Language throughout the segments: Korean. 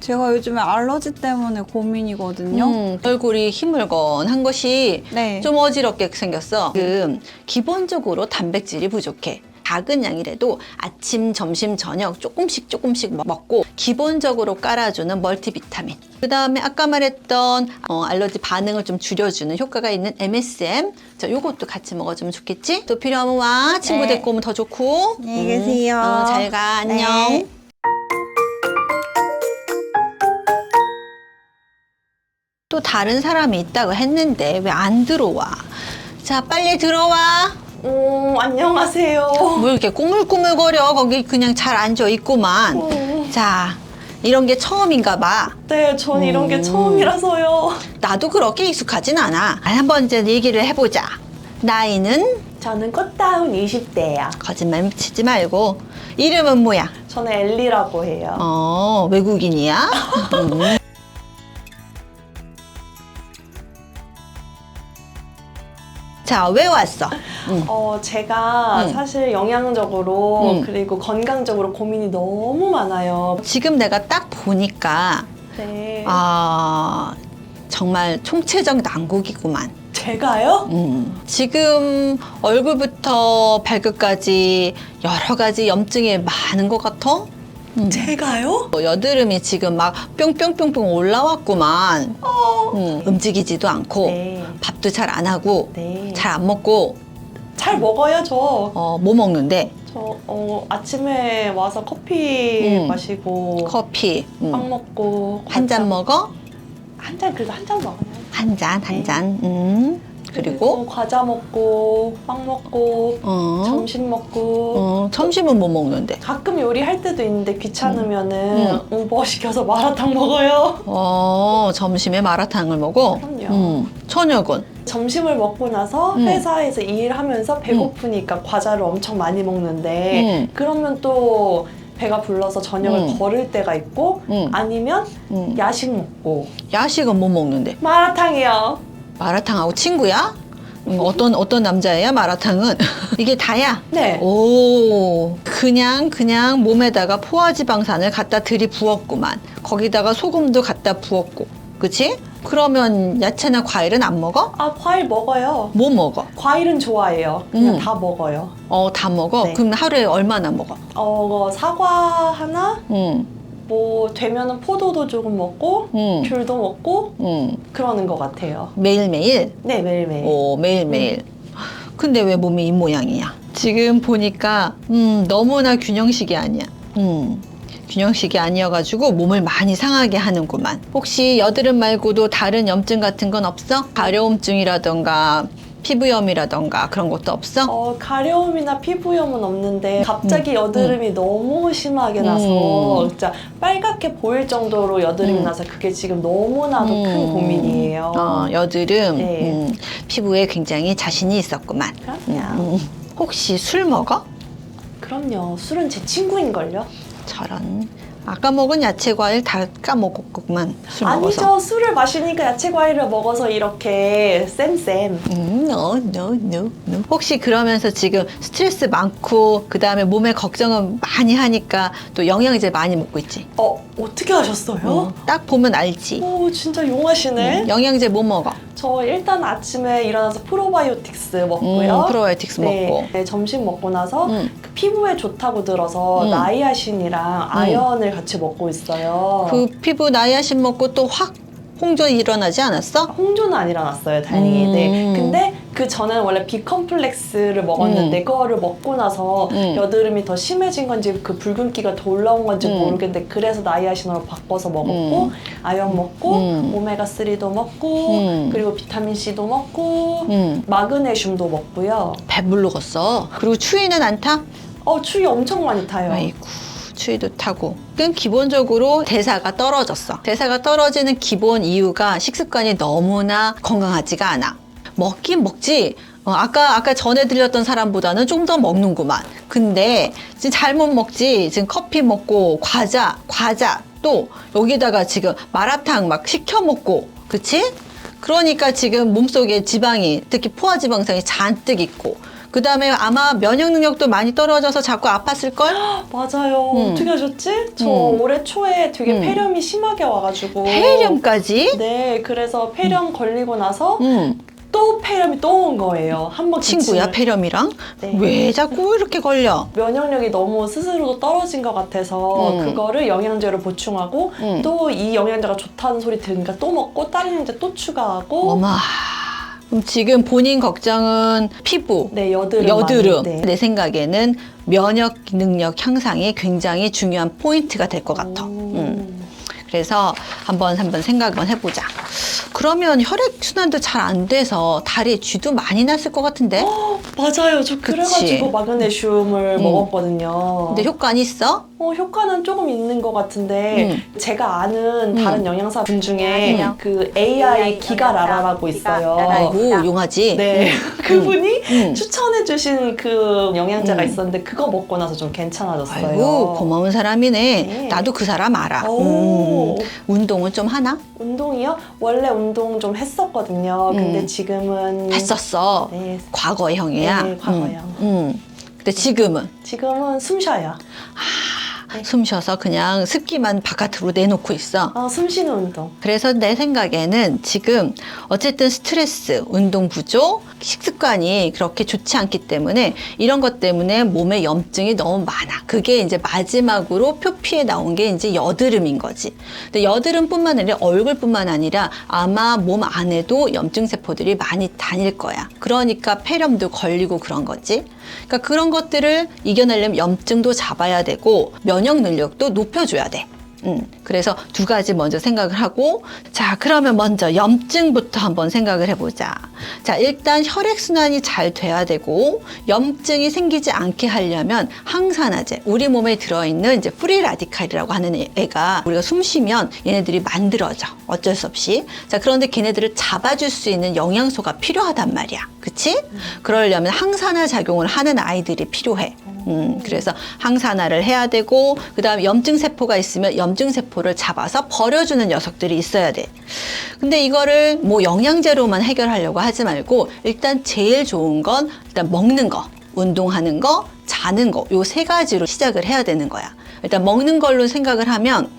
제가 요즘에 알러지 때문에 고민이거든요. 음, 얼굴이 희물건한 것이 네. 좀 어지럽게 생겼어. 지금 기본적으로 단백질이 부족해. 작은 양이라도 아침, 점심, 저녁 조금씩 조금씩 먹고 기본적으로 깔아주는 멀티비타민. 그 다음에 아까 말했던 어, 알러지 반응을 좀 줄여주는 효과가 있는 MSM. 자, 요것도 같이 먹어주면 좋겠지? 또 필요하면 와. 친구 네. 데리고 오면 더 좋고. 안녕히 계세요. 어, 잘 가. 안녕. 네. 또 다른 사람이 있다고 했는데 왜 안 들어와? 자, 빨리 들어와. 음, 안녕하세요. 뭐 이렇게 꾸물꾸물거려 거기 그냥 잘 앉아 있구만 음, 자 이런 게 처음인가 봐 네, 전 이런 게 음. 처음이라서요. 나도 그렇게 익숙하진 않아 아, 한번 이제 얘기를 해보자 나이는 저는 꽃다운 20대예요. 거짓말 치지 말고 이름은 뭐야 저는 엘리라고 해요. 어 외국인이야 음. 자 왜 왔어 음. 어, 제가 음. 사실 영양적으로 음. 그리고 건강적으로 고민이 너무 많아요. 지금 내가 딱 보니까 네. 아 정말 총체적 난국이구만 제가요? 음, 지금 얼굴부터 발끝까지 여러 가지 염증이 많은 것 같아? 음. 제가요? 어, 여드름이 지금 막 뿅뿅뿅뿅 올라왔구만. 음, 움직이지도 않고, 어. 네. 밥도 잘 안 하고, 네. 잘 안 먹고, 잘 먹어요, 저. 어, 뭐 먹는데? 저 어, 아침에 와서 커피 음. 마시고 커피. 음. 빵 먹고 한잔 먹어? 한 잔 그래도 한 잔 먹어요. 한 잔, 한 네. 잔. 음. 그리고, 과자 먹고 빵 먹고 어, 점심 먹고 어, 점심은 뭐 먹는데? 가끔 요리할 때도 있는데 귀찮으면은 음. 우버 시켜서 마라탕 먹어요. 어, 점심에 마라탕을 먹어? 그럼요. 음, 저녁은? 점심을 먹고 나서 음. 회사에서 일하면서 배고프니까 과자를 엄청 많이 먹는데 음. 그러면 또 배가 불러서 저녁을 음. 거를 때가 있고 음. 아니면 음. 야식 먹고 야식은 뭐 먹는데? 마라탕이요. 마라탕하고 친구야? 음, 어떤 어떤 남자야 마라탕은 이게 다야. 네. 오 그냥 그냥 몸에다가 포화지방산을 갖다 들이부었구만. 거기다가 소금도 갖다 부었고, 그치? 그러면 야채나 과일은 안 먹어? 아 과일 먹어요. 뭐 먹어? 과일은 좋아해요. 그냥 음. 다 먹어요. 어 다 먹어. 네. 그럼 하루에 얼마나 먹어? 어 사과 하나 응, 뭐 되면은 포도도 조금 먹고 응, 귤도 먹고 응. 그러는 것 같아요. 매일 매일. 네 매일매일. 오 매일 매일. 근데 왜 몸이 이 모양이야? 지금 보니까 음 너무나 균형식이 아니야. 음 균형식이 아니어가지고 몸을 많이 상하게 하는구만. 혹시 여드름 말고도 다른 염증 같은 건 없어? 가려움증이라던가 피부염이라던가 그런 것도 없어? 어, 가려움이나 피부염은 없는데 갑자기 여드름이 너무 심하게 나서 음. 진짜 빨갛게 보일 정도로 여드름이 음. 나서 그게 지금 너무나도 큰 음. 고민이에요. 어, 여드름 네. 음, 피부에 굉장히 자신이 있었구만. 그럼요. 음, 혹시 술 먹어? 그럼요. 술은 제 친구인걸요? 저런 아까 먹은 야채 과일 다 까먹었구만 술 먹어서. 아니죠. 술을 마시니까 야채 과일을 먹어서 이렇게 쌤쌤. 음, no, no, no, no. 혹시 그러면서 지금 스트레스 많고 그 다음에 몸에 걱정을 많이 하니까 또 영양제 많이 먹고 있지. 어, 어떻게 하셨어요? 어, 딱 보면 알지. 오, 진짜 용하시네. 음, 영양제 뭐 먹어? 저 일단 아침에 일어나서 프로바이오틱스 먹고요. 음, 프로바이오틱스 네, 먹고. 네, 점심 먹고 나서 음. 그 피부에 좋다고 들어서 음. 나이아신이랑 아연을 같이 먹고 있어요. 그 피부 나이아신 먹고 또 확 홍조 일어나지 않았어? 홍조는 안 일어났어요, 다행히. 음. 네. 그 전에는 원래 비컴플렉스를 먹었는데 음. 그거를 먹고 나서 음. 여드름이 더 심해진 건지 그 붉은기가 더 올라온 건지 음. 모르겠는데 그래서 나이아신으로 바꿔서 먹었고 음. 아연 먹고 음. 오메가 3도 먹고 음. 그리고 비타민 C도 먹고 음, 마그네슘도 먹고요. 배불르겠어. 그리고 추위는 안 타? 어 추위 엄청 많이 타요. 아이고 추위도 타고 그럼 기본적으로 대사가 떨어졌어 대사가 떨어지는 기본 이유가 식습관이 너무나 건강하지가 않아 먹긴 먹지 어, 아까 아까 전에 들렸던 사람보다는 좀 더 먹는구만 근데 지금 잘못 먹지 지금 커피 먹고 과자 과자 또 여기다가 지금 마라탕 막 시켜 먹고 그치? 그러니까 지금 몸속에 지방이 특히 포화 지방산이 잔뜩 있고 그 다음에 아마 면역 능력도 많이 떨어져서 자꾸 아팠을걸? 맞아요. 음. 어떻게 하셨지? 저 음. 올해 초에 되게 음. 폐렴이 심하게 와가지고. 폐렴까지? 네, 그래서 폐렴 걸리고 나서 응. 또 폐렴이 또 온 거예요. 한번 친구야, 폐렴이랑? 네. 왜 자꾸 이렇게 걸려? 면역력이 너무 스스로도 떨어진 것 같아서 음. 그거를 영양제로 보충하고 음. 또 이 영양제가 좋다는 소리 들으니까 또 먹고 다른 영양제 또 추가하고 어마. 그럼 지금 본인 걱정은 피부, 네 여드름 여드름. 많이, 네. 내 생각에는 면역 능력 향상이 굉장히 중요한 포인트가 될 것 같아. 음. 음. 그래서 한번 한번 생각을 해보자. 그러면 혈액 순환도 잘 안 돼서 다리에 쥐도 많이 났을 것 같은데. 맞아요. 저 그래가지고 마그네슘을 음. 먹었거든요. 근데 효과는 있어? 어, 효과는 조금 있는 것 같은데 제가 아는 음. 다른 영양사 분 중에 안녕하세요. 그 AI 기가라라라고 있어요. 아이고 용하지. 네, 그분이 음. 추천해주신 그 영양제가 음. 있었는데 그거 먹고 나서 좀 괜찮아졌어요. 아이고 고마운 사람이네. 네. 나도 그 사람 알아. 오. 음. 운동은 좀 하나? 운동이요? 원래 운동 좀 했었거든요. 근데 음. 지금은 했었어. 네, 과거의 형이야. 네, 과거형. 음. 음. 근데 지금은 지금은 숨 쉬어요. 네. 숨 쉬어서 그냥 습기만 바깥으로 내놓고 있어. 어, 숨 쉬는 운동. 그래서 내 생각에는 지금 어쨌든 스트레스, 운동 부족, 식습관이 그렇게 좋지 않기 때문에 이런 것 때문에 몸에 염증이 너무 많아. 그게 이제 마지막으로 표피에 나온 게 이제 여드름인 거지. 근데 여드름뿐만 아니라 얼굴뿐만 아니라 아마 몸 안에도 염증 세포들이 많이 다닐 거야. 그러니까 폐렴도 걸리고 그런 거지. 그러니까 그런 것들을 이겨내려면 염증도 잡아야 되고 면역 능력도 높여줘야 돼. 음, 그래서 두 가지 먼저 생각을 하고, 자, 그러면 먼저 염증부터 한번 생각을 해보자. 자, 일단 혈액순환이 잘 돼야 되고, 염증이 생기지 않게 하려면 항산화제, 우리 몸에 들어있는 이제 프리 라디칼이라고 하는 애- 애가 우리가 숨 쉬면 얘네들이 만들어져. 어쩔 수 없이. 자, 그런데 걔네들을 잡아줄 수 있는 영양소가 필요하단 말이야. 그치? 그러려면 항산화 작용을 하는 아이들이 필요해. 음, 그래서 항산화를 해야 되고 그다음에 염증 세포가 있으면 염증 세포를 잡아서 버려주는 녀석들이 있어야 돼. 근데 이거를 뭐 영양제로만 해결하려고 하지 말고 일단 제일 좋은 건 일단 먹는 거, 운동하는 거, 자는 거 요 세 가지로 시작을 해야 되는 거야. 일단 먹는 걸로 생각을 하면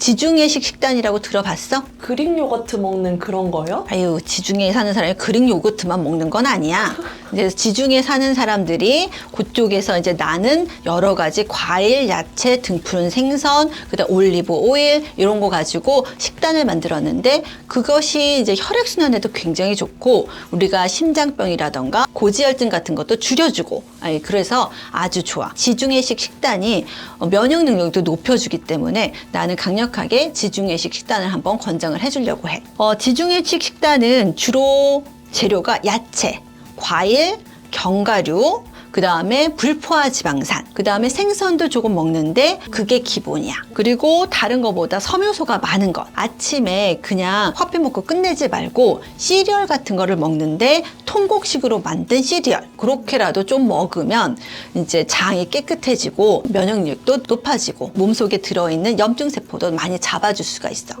지중해식 식단이라고 들어봤어? 그릭 요거트 먹는 그런 거요? 아유, 지중해에 사는 사람이 그릭 요거트만 먹는 건 아니야. 이제 지중해 사는 사람들이 그쪽에서 이제 나는 여러 가지 과일, 야채, 등푸른 생선, 그다음 올리브 오일 이런 거 가지고 식단을 만들었는데 그것이 이제 혈액 순환에도 굉장히 좋고 우리가 심장병이라던가 고지혈증 같은 것도 줄여주고 아니 그래서 아주 좋아. 지중해식 식단이 어, 면역 능력도 높여주기 때문에 나는 강력 하게 지중해식 식단을 한번 권장을 해주려고 해. 어, 지중해식 식단은 주로 재료가 야채, 과일, 견과류, 그 다음에 불포화 지방산, 그 다음에 생선도 조금 먹는데 그게 기본이야. 그리고 다른 거보다 섬유소가 많은 것. 아침에 그냥 커피 먹고 끝내지 말고 시리얼 같은 거를 먹는데 통곡식으로 만든 시리얼. 그렇게라도 좀 먹으면 이제 장이 깨끗해지고 면역력도 높아지고 몸속에 들어있는 염증세포도 많이 잡아줄 수가 있어.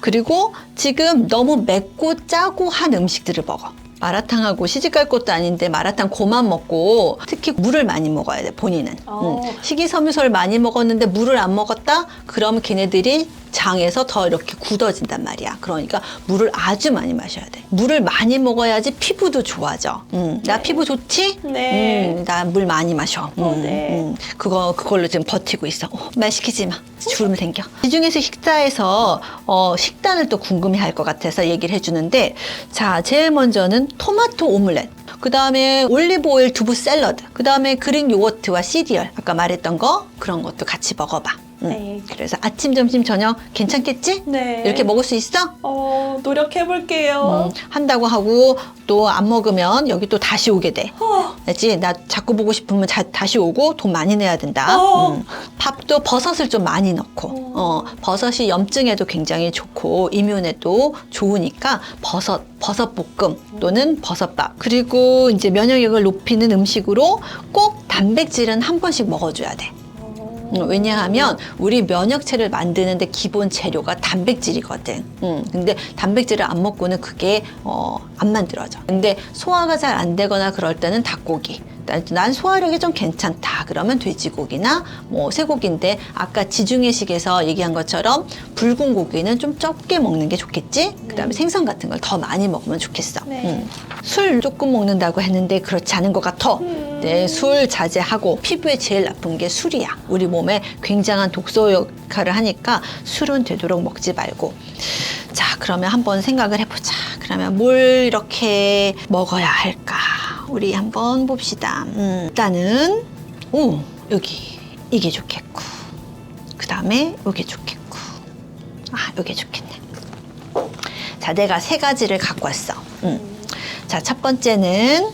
그리고 지금 너무 맵고 짜고 한 음식들을 먹어. 마라탕하고 시집갈 것도 아닌데 마라탕 고만 먹고 특히 물을 많이 먹어야 돼 본인은 어. 음. 식이섬유소를 많이 먹었는데 물을 안 먹었다 그러면 걔네들이 장에서 더 이렇게 굳어진단 말이야 그러니까 물을 아주 많이 마셔야 돼 물을 많이 먹어야지 피부도 좋아져 음. 나 피부 좋지? 네. 음, 나 물 많이 마셔 음, 어, 네. 음. 그거 그걸로 지금 버티고 있어 어, 말 시키지 마 주름 생겨 시중에서 식사에서 어, 식단을 또 궁금해할 것 같아서 얘기를 해주는데 자 제일 먼저는 토마토 오믈렛 그 다음에 올리브 오일 두부 샐러드 그 다음에 그릭 요거트와 시리얼 아까 말했던 거 그런 것도 같이 먹어봐 음. 네. 그래서 아침 점심 저녁 괜찮겠지? 네. 이렇게 먹을 수 있어? 어, 노력해볼게요. 음, 한다고 하고 또 안 먹으면 여기 또 다시 오게 돼 어, 알지? 나 자꾸 보고 싶으면 자- 다시 오고 돈 많이 내야 된다. 어. 음. 밥도 버섯을 좀 많이 넣고, 어, 버섯이 염증에도 굉장히 좋고 이뮨에도 좋으니까 버섯, 버섯 볶음 또는 버섯밥. 그리고 이제 면역력을 높이는 음식으로 꼭 단백질은 한 번씩 먹어줘야 돼. 어. 음, 왜냐하면 우리 면역체를 만드는데 기본 재료가 단백질이거든. 음, 근데 단백질을 안 먹고는 그게 어, 안 만들어져. 근데 소화가 잘 안 되거나 그럴 때는 닭고기. 난- 난 소화력이 좀 괜찮다. 그러면 돼지고기나 뭐 쇠고기인데 아까 지중해식에서 얘기한 것처럼 붉은 고기는 좀 적게 먹는 게 좋겠지. 그다음에 생선 같은 걸 더 많이 먹으면 좋겠어. 네. 음. 술 조금 먹는다고 했는데 그렇지 않은 것 같아. 음. 네, 술 자제하고 피부에 제일 나쁜 게 술이야. 우리 몸에 굉장한 독소 역할을 하니까 술은 되도록 먹지 말고. 자, 그러면 한번 생각을 해보자. 그러면 뭘 이렇게 먹어야 할까? 우리 한번 봅시다. 음, 일단은, 오, 여기, 이게 좋겠고. 그 다음에, 이게 좋겠고. 아, 이게 좋겠네. 자, 내가 세 가지를 갖고 왔어. 음. 자, 첫 번째는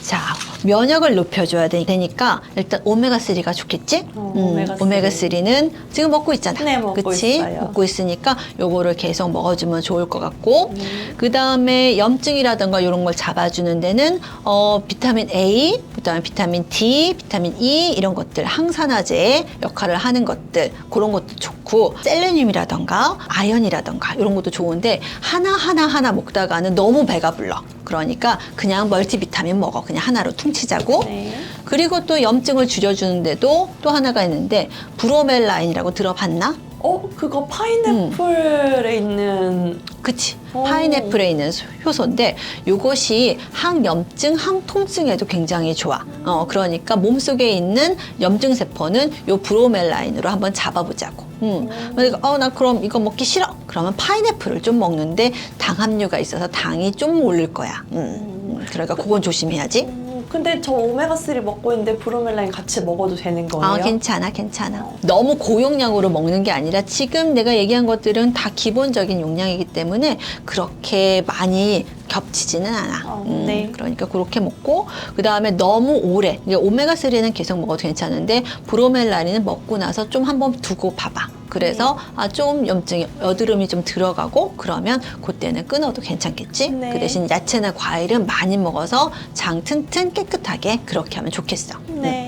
자, 면역을 높여줘야 되- 되니까 일단 오메가3가 좋겠지? 어, 음, 오메가3. 오메가3는 지금 먹고 있잖아. 네, 먹고 그치? 있어요. 먹고 있으니까 요거를 계속 먹어주면 좋을 것 같고 음. 그 다음에 염증이라든가 이런 걸 잡아주는 데는 어, 비타민 A, 그다음에 비타민 D, 비타민 E 이런 것들 항산화제 역할을 하는 것들 그런 것도 좋고 셀레늄이라든가 아연이라든가 이런 것도 좋은데 하나 하나 하나 먹다가는 너무 배가 불러. 그러니까 그냥 멀티비타민 먹어. 그냥 하나로 퉁 치자고. 네. 그리고 또 염증을 줄여주는데도 또 하나가 있는데 브로멜라인이라고 들어봤나? 어, 그거 파인애플에 있는 그치. 오. 파인애플에 있는 소- 효소인데 이것이 항염증, 항통증에도 굉장히 좋아. 어, 그러니까 몸 속에 있는 염증 세포는 요 브로멜라인으로 한번 잡아보자고. 음. 그러니까 어, 나 그럼 이거 먹기 싫어. 그러면 파인애플을 좀 먹는데 당 함유가 있어서 당이 좀 오를 거야. 음. 음. 그러니까 그건 조심해야지. 음, 근데 저 오메가3 먹고 있는데 브로멜라인 같이 먹어도 되는 거예요? 아, 괜찮아, 괜찮아. 너무 고용량으로 먹는 게 아니라 지금 내가 얘기한 것들은 다 기본적인 용량이기 때문에 그렇게 많이 겹치지는 않아. 어, 음, 네. 그러니까 그렇게 먹고 그 다음에 너무 오래. 이게 오메가3는 계속 먹어도 괜찮은데 브로멜라닌은 먹고 나서 좀 한번 두고 봐봐. 그래서 아, 좀 염증이 여드름이 좀 들어가고 그러면 그때는 끊어도 괜찮겠지. 네. 그 대신 야채나 과일은 많이 먹어서 장 튼튼 깨끗하게 그렇게 하면 좋겠어. 네.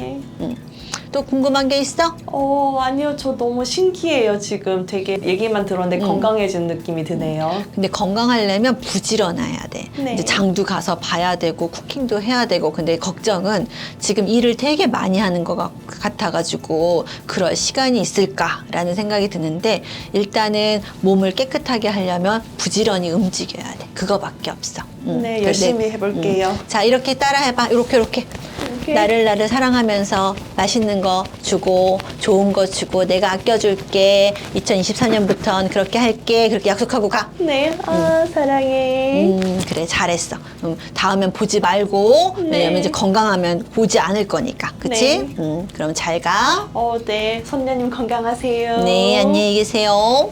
음. 또 궁금한 게 있어? 어, 아니요. 저 너무 신기해요. 지금 되게 얘기만 들었는데 음. 건강해진 느낌이 드네요. 근데 건강하려면 부지런해야 돼. 네. 이제 장도 가서 봐야 되고 쿠킹도 해야 되고 근데 걱정은 지금 일을 되게 많이 하는 것 같- 같아가지고 그럴 시간이 있을까라는 생각이 드는데 일단은 몸을 깨끗하게 하려면 부지런히 움직여야 돼. 그거밖에 없어. 음. 네, 열심히 해볼게요. 음. 자 이렇게 따라해봐. 이렇게 이렇게. 이렇게. 나를 나를 사랑하면서 맛있는 거 주고 좋은 거 주고 내가 아껴줄게 2023년부터는 그렇게 할게 그렇게 약속하고 가 네. 아, 사랑해. 음, 그래 잘했어. 음, 다음엔 보지 말고 네. 왜냐면 이제 건강하면 보지 않을 거니까, 그치? 네. 음, 그럼 잘 가. 어, 네. 선녀님 건강하세요. 네, 안녕히 계세요.